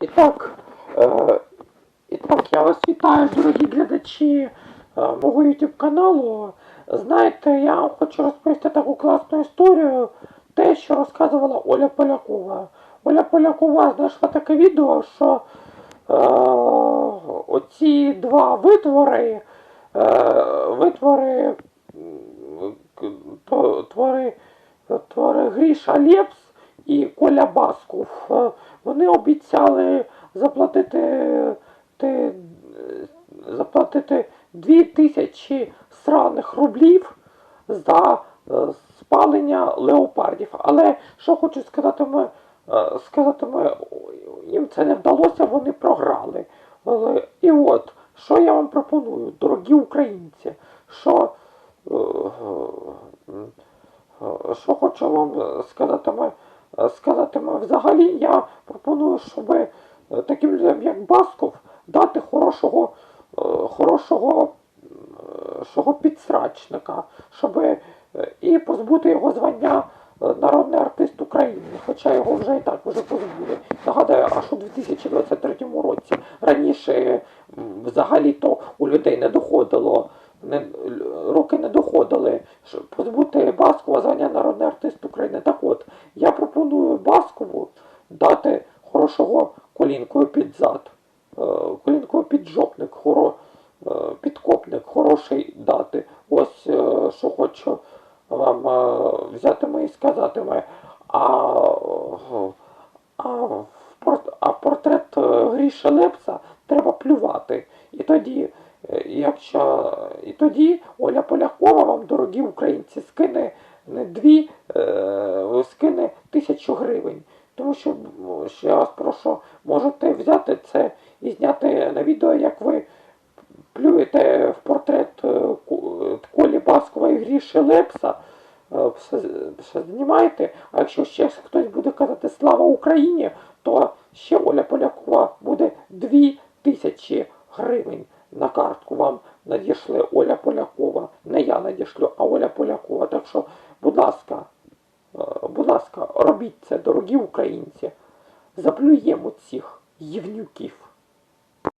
І так, е, і так, я вас вітаю, дорогі глядачі е, мого YouTube каналу. Знаєте, я хочу розповісти таку класну історію, те, що розказувала Оля Полякова. Оля Полякова знайшла таке відео, що е, оці два витвори, е, витвори, твори, твори Гріша Лепс і Коля Басков. Е, Вони обіцяли заплатити те, е, заплатити дві тисячі сраних рублів за е, спалення леопардів. Але що хочу сказати, ми, сказати ми, їм це не вдалося, вони програли. І от, що я вам пропоную, дорогі українці, що, що хочу вам сказати, ми, сказати ми взагалі, я пропоную, щоб е, таким людям, як Басков, дати хорошого, е, хорошого е, підсрачника, щоб е, і позбути його звання е, народний артист України, хоча його вже і так вже позбули. Нагадаю, аж у 2023 році раніше взагалі-то у людей не доходило. Не, руки не доходили, щоб позбути Баскова звання народний артист України. Так от, пропоную Баскову дати хорошого колінкою під зад, е, колінкою під жопник, хоро, е, підкопник, хороший дати. Ось е, що хочу вам взяти і сказати ми. А, а, а портрет Гріша Лепса треба плювати. І тоді, якщо і тоді Оля Полякова вам, дорогі українці, скине не дві, скине тисячу гривень. Тому що, ще раз прошу, можете взяти це і зняти на відео, як ви плюєте в портрет е, е, Колі Баскова і Гріші Лепса, е, все, все знімаєте, а якщо ще хтось буде казати Слава Україні, то ще Оля Полякова буде 2 тисячі гривень на картку вам надійшли Оля Полякова. Не я надішлю, а Оля Полякова. Так що, робіть це, дорогі українці. Заплюємо цих євнюків.